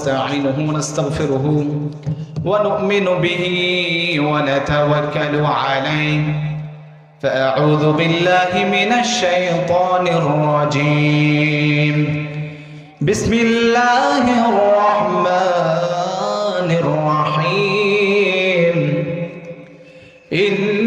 نستعينه ونستغفره ونؤمن به ونتوكل عليه. فأعوذ بالله من الشيطان الرجيم. بسم الله الرحمن الرحيم. إن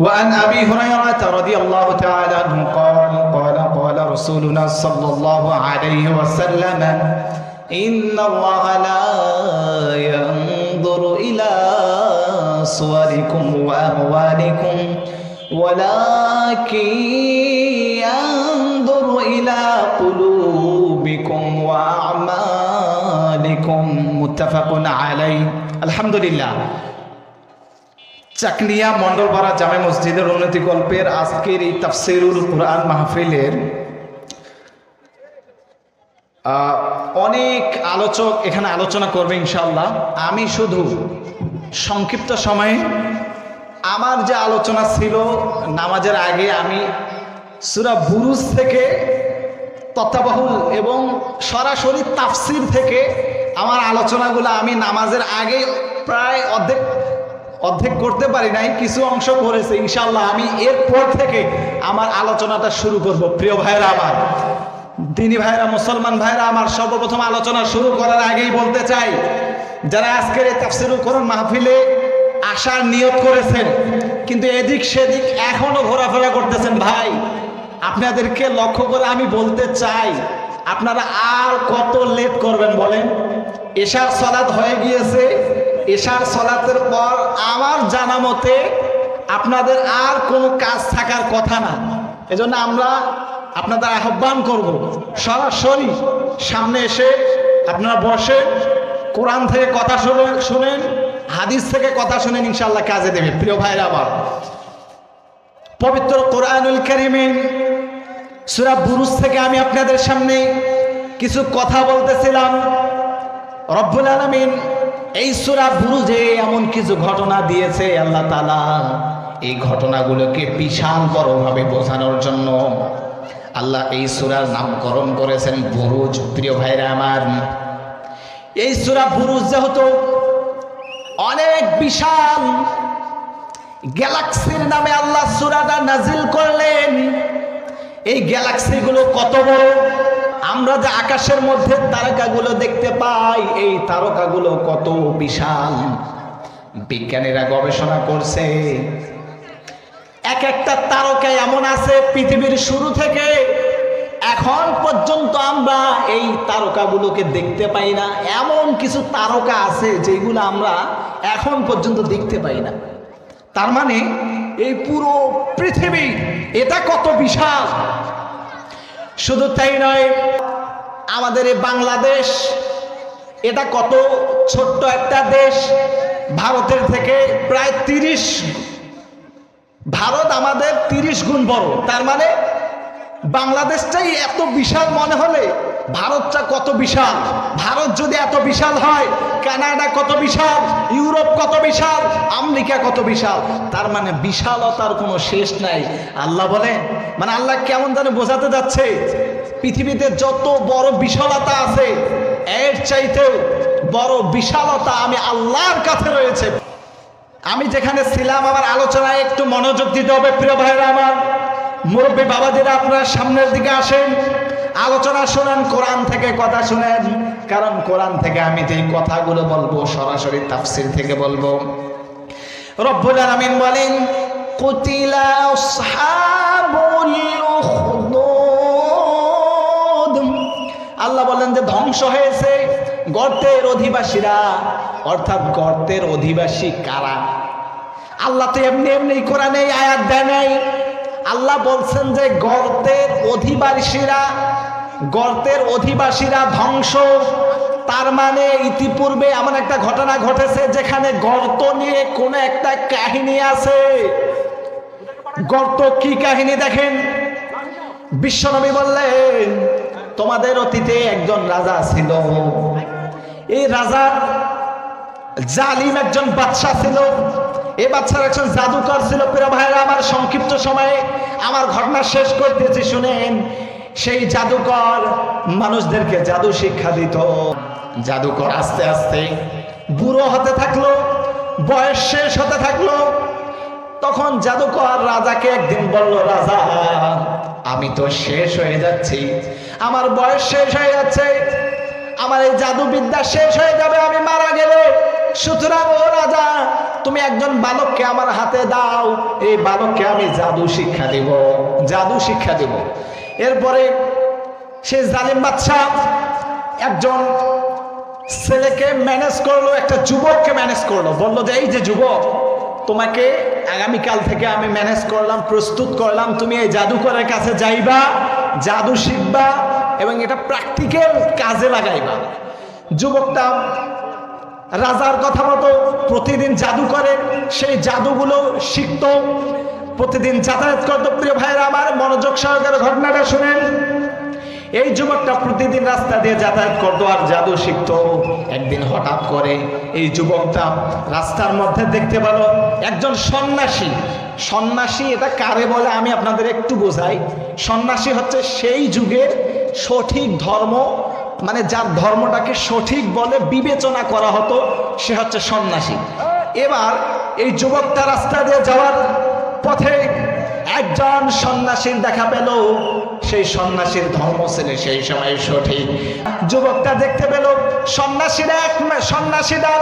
وعن أبي هريرة رضي الله تعالى عنه قال قال قال رسولنا صلى الله عليه وسلم إن الله لا ينظر إلى صوركم واموالكم ولكن ينظر إلى قلوبكم وأعمالكم. আলাইকুম মুতাফাকুন আলাই আলহামদুলিল্লাহ। চাকনিয়া মন্ডলপাড়া জামে মসজিদের উন্নতি গল্পের আজকের এই তাফসিরুল কোরআন মাহফিলের অনেক আলোচক এখানে আলোচনা করবে ইনশাল্লাহ আমি শুধু সংক্ষিপ্ত সময়ে আমার যে আলোচনা ছিল, নামাজের আগে আমি সুরা বুরুজ থেকে তত্ত্বাবহুল এবং সরাসরি তাফসির থেকে আমার আলোচনাগুলো আমি নামাজের আগে প্রায় অর্ধেক অর্ধেক করতে পারি নাই, কিছু অংশ করেছে ইনশাল্লাহ আমি এরপর থেকে আমার আলোচনাটা শুরু করব। প্রিয় ভাইরা আমার, দিনী ভাইরা মুসলমান ভাইরা আমার, সর্বপ্রথম আলোচনা শুরু করার আগেই বলতে চাই, যারা আজকের এই তাফসিরুল কোরআন মাহফিলে আসার নিয়ত করেছেন, কিন্তু এদিক সেদিক এখনও ঘোরাফেরা করতেছেন, ভাই, আপনাদেরকে লক্ষ্য করে আমি বলতে চাই আপনারা আর কত লেট করবেন বলেন? এশার সলাৎ হয়ে গিয়েছে, এশার সলাতের পর আমার জানা মতে আপনাদের আর কোনো কাজ থাকার কথা না। এজন্য আমরা আপনাদের আহ্বান করব, সরাসরি সামনে এসে আপনারা বসে কোরআন থেকে কথা শুনে, শুনেন, হাদিস থেকে কথা শুনেন ইনশাল্লাহ কাজে দেবে। প্রিয় ভাইরা আমার, পবিত্র কোরআনুল করিমের সুরা বুরুজ থেকে আমি আপনাদের সামনে কিছু কথা বলতেছিলাম। রব্বুল আলমিন এই সুরা বুরুজে এমন কিছু ঘটনা দিয়েছে আল্লাহ তালা এই ঘটনাগুলোকে বিশাল বড়ভাবে বোঝানোর জন্য আল্লাহ এই সুরার নামকরণ করেছেন বুরুজ। প্রিয় ভাইরা আমার, এই সুরা বুরুজ যেহেতু অনেক বিশাল, গ্যালাক্সির নামে আল্লাহ সুরাটা নাজিল করলেন। এই গ্যালাক্সিগুলো কত বড়? আমরা যে আকাশের মধ্যে তারকাগুলো দেখতে পাই, এই তারকাগুলো কত বিশাল। বিজ্ঞানীরা গবেষণা করছে এক একটা তারকা এমন আছে পৃথিবীর শুরু থেকে এখন পর্যন্ত আমরা এই তারকাগুলোকে দেখতে পাই না। এমন কিছু তারকা আছে যেগুলো আমরা এখন পর্যন্ত দেখতে পাই না। তার মানে এই পুরো পৃথিবী এটা কত বিশাল। শুধু তাই নয়, আমাদের বাংলাদেশ, এটা কত ছোট্ট একটা দেশ। ভারতের থেকে প্রায় তিরিশ, ভারত আমাদের তিরিশ গুণ বড়। তার মানে বাংলাদেশটাই এত বিশাল মনে হলে ভারতটা কত বিশাল? ভারত যদি এত বিশাল হয়, কানাডা কত বিশাল, ইউরোপ কত বিশাল, আমেরিকা কত বিশাল? তার মানে বিশালতার কোনো শেষ নাই। আল্লাহ বলে মানে আল্লাহ কেমন জানে বোঝাতে যাচ্ছে, পৃথিবীতে যত বড় বিশালতা আছে, এর চাইতেও বড় বিশালতা আমি আল্লাহর কাছে রয়েছে। আমি যেখানে ছিলাম, আমার আলোচনায় একটু মনোযোগ দিতে হবে, প্রিয় ভাইরা আমার। মুরব্বী বাবাজিরা, আপনার সামনের দিকে আসেন। আলোচনা শোনেন, কোরআন থেকে কথা শুনেন। কারণ কোরআন থেকে আমি যে কথাগুলো বলব, সরাসরি তাফসির থেকে বলব। রব্বুল আলামিন বলেন, কুতিলা আসহাবুল উখদুদ আল্লাহ বলেন যে, ধ্বংস হয়েছে গর্তের অধিবাসীরা। অর্থাৎ গর্তের অধিবাসী কারা? আল্লাহ তো এমনি এমনি কোরআনে আয়াত দেয় নাই। আল্লাহ বলছেন যে গর্তের অধিবাসীরা গর্তের অধিবাসীরা ধ্বংস। তার মানে ইতিপূর্বে এমন একটা ঘটনা ঘটেছে যেখানে গর্ত নিয়ে কোনো একটা কাহিনী আছে। গর্ত কি কাহিনী দেখেন? বিশ্বনবী বললেন, তোমাদের অতীতে একজন রাজা ছিল। এই রাজার জালিম একজন বাদশাহ ছিল। এ বাচ্চার একজন জাদুকর ছিল প্রিয় ভাইরা আমার সংক্ষিপ্ত সময়ে আমার ঘটনা শেষ করতেছি, শুনেন। সেই জাদুকর মানুষদেরকে জাদু শিক্ষা দিত। জাদুকর আস্তে আস্তে বুড়ো হতে থাকল, বয়স শেষ হতে থাকল। তখন জাদুকর রাজাকে একদিন বলল, রাজা, আমি তো শেষ হয়ে যাচ্ছি। আমার বয়স শেষ হয়ে যাচ্ছে। আমার এই জাদুবিদ্যা শেষ হয়ে যাবে, আমি মারা গেলে। সুতরাং তুমি একজন বালককে আমার হাতে দাও, এই বালককে আমি জাদু শিক্ষা দেব, জাদু শিক্ষা দেব। এরপরে সে জালিম বাচ্চা একজন ছেলেকে ম্যানেজ করল, একটা যুবককে ম্যানেজ করল। বলল যে, এই যে যুবক, তোমাকে আগামীকাল থেকে আমি ম্যানেজ করলাম, প্রস্তুত করলাম, তুমি এই জাদুকরের কাছে যাইবা, জাদু শিখবা এবং এটা প্র্যাকটিক্যাল কাজে লাগাইবা। যুবকটা রাজার কথা মতো প্রতিদিন জাদু করে, সেই জাদুগুলো শিখত, প্রতিদিন যাতায়াত করতো। প্রিয় ভাইয়েরা, আমার মনোযোগ সহকারে ঘটনাটা শুনেন। এই যুবকটা প্রতিদিন রাস্তা দিয়ে যাতায়াত করতো আর জাদু শিখতো। একদিন হঠাৎ করে এই যুবকটা রাস্তার মধ্যে দেখতে পেল একজন সন্ন্যাসী। সন্ন্যাসী এটা কারে বলে আমি আপনাদের একটু বোঝাই। সন্ন্যাসী হচ্ছে সেই যুগের সঠিক ধর্ম মানে যার ধর্মটাকে সঠিক বলে বিবেচনা করা হতো, সে হচ্ছে সন্ন্যাসী। এবার এই যুবকটা রাস্তা দিয়ে যাওয়ার পথে একজন সন্ন্যাসীর দেখা পেল। সেই সন্ন্যাসীর ধর্ম ছিল সেই সময় সঠিক। যুবকটা দেখতে পেল, সন্ন্যাসীরা এক সন্ন্যাসীরা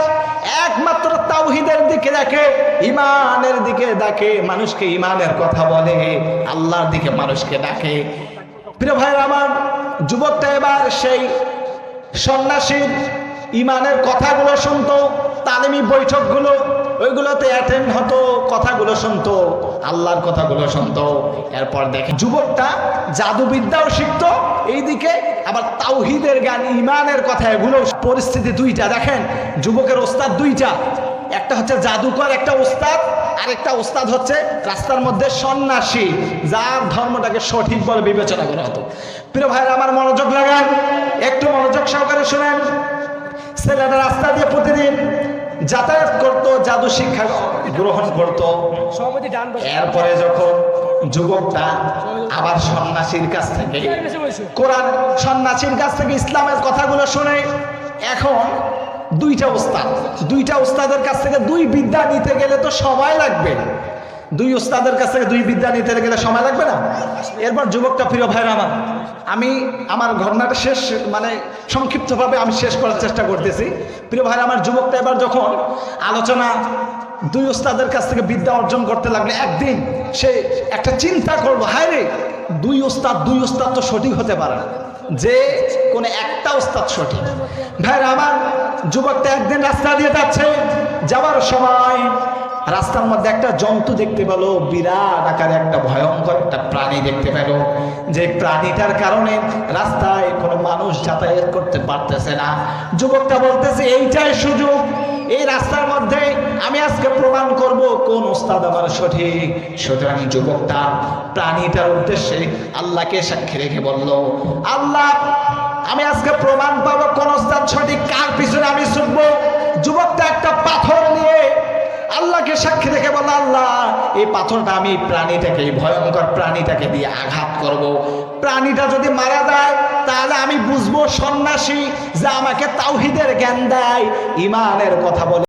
একমাত্র তাওহিদের দিকে দেখে ইমানের দিকে ডাকে মানুষকে ইমানের কথা বলে, আল্লাহর দিকে মানুষকে ডাকে। প্রিয় ভাই আমার, যুবকটা এবার সেই সন্ন্যাসীর ইমানের কথাগুলো শুনতো, তালিমি বৈঠকগুলো, ওইগুলোতে অ্যাটেন্ড হতো, কথাগুলো শুনতো, আল্লাহর কথাগুলো শুনতো। এরপর দেখে যুবকটা জাদুবিদ্যাও শিখতো, এইদিকে আবার তাওহিদের গান ইমানের কথা, এগুলো, পরিস্থিতি দুইটা। দেখেন, যুবকের ওস্তাদ দুইটা। একটা হচ্ছে জাদুকর, একটা ওস্তাদ, আরেকটা ওস্তাদ হচ্ছে রাস্তার মধ্যে সন্ন্যাসী, যার ধর্মটাকে সঠিক বলে বিবেচনা করা হতো। প্রিয় ভাইরা আমার মনোযোগ লাগান, একটু মনোযোগ সহকারে শোনেন। ছেলেটা রাস্তা দিয়ে প্রতিদিন যাতায়াত করত, জাদু শিক্ষা গ্রহণ করত। এরপরে যখন যুবকটা আবার সন্ন্যাসীর কাছ থেকে, কোরআন সন্ন্যাসীর কাছ থেকে ইসলামের কথাগুলো শুনে, এখন দুইটা উস্তাদ দুইটা উস্তাদের কাছ থেকে দুই বিদ্যা নিতে গেলে তো সময় লাগবে। দুই উস্তাদের কাছ থেকে দুই বিদ্যা নিতে গেলে সময় লাগবে না? এরপর যুবকটা, প্রিয় ভাইরা আমার, আমি আমার ঘটনাটা শেষ মানে সংক্ষিপ্তভাবে আমি শেষ করার চেষ্টা করতেছি। প্রিয় ভাইরা আমার, যুবকটা এবার যখন আলোচনা দুই ওস্তাদের কাছ থেকে বিদ্যা অর্জন করতে লাগল, একদিন সে একটা চিন্তা করব হায় রে দুই ওস্তাদ দুই ওস্তাদ তো সঠিক হতে পারে না। যে কোন একটা ওস্তাদ সঠিক। ভাইরা আমার যুবকটা একদিন রাস্তা দিয়ে যাচ্ছে যাওয়ার সময় রাস্তার মধ্যে একটা জন্তু দেখতে পেল, বিরাট আকারে একটা ভয়ঙ্কর একটা প্রাণী দেখতে পেল। যে প্রাণীটার কারণে রাস্তায় কোনো মানুষ যাতায়াত করতে পারতেছে না। যুবকটা বলতেছে, এইটাই সুযোগ। এই রাস্তার মধ্যে আমি আজকে প্রমাণ করব কোন ওস্তাদ আমার সঠিক। সুতরাং যুবকটা প্রাণীটার উদ্দেশ্যে আল্লাহকে সাক্ষী রেখে বলল, আল্লাহ, আমি আজকে প্রমাণ পাবো কোন ওস্তাদ সঠিক কার পিছনে আমি ছুটবো যুবকটা একটা পাথর নিয়ে আল্লাহকে সাক্ষী রেখে বলো আল্লাহ, এই পাথরটা আমি প্রাণীটাকে এই ভয়ঙ্কর প্রাণীটাকে দিয়ে আঘাত করব। প্রাণীটা যদি মারা যায়, তাহলে আমি বুঝব সন্ন্যাসী যে আমাকে তাওহিদের জ্ঞান দেয় ইমানের কথা বলে